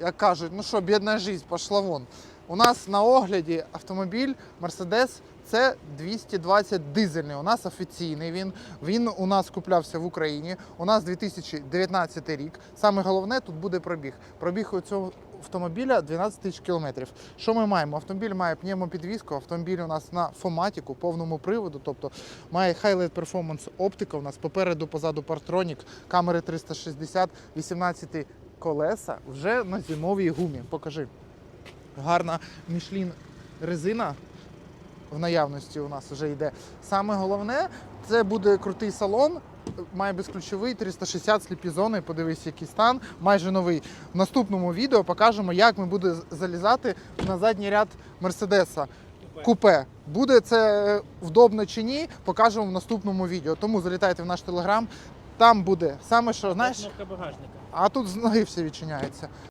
як кажуть, ну що, бідна життя, пошла вон. У нас на огляді автомобіль Mercedes це 220 дизельний. У нас офіційний він. Він у нас куплявся в Україні. У нас 2019 рік. Саме головне тут буде пробіг. Пробіг у цього автомобіля 12 тисяч кілометрів. Що ми маємо? Автомобіль має пневмопідвізку, автомобіль у нас на фоматіку, повному приводу, тобто має Highlight Performance оптика у нас попереду, позаду партронік, камери 360, 18 колеса вже на зимовій гумі. Покажи. Гарна Michelin резина в наявності у нас вже йде. Саме головне, це буде крутий салон. Має безключовий 360 сліпі зони. Подивись, який стан, майже новий. В наступному відео покажемо, як ми будемо залізати на задній ряд Мерседеса. Купе. Буде це вдобно чи ні, покажемо в наступному відео. Тому залітайте в наш телеграм. Там буде саме що, знаєш, Кнопка багажника. А тут з ноги все відчиняється.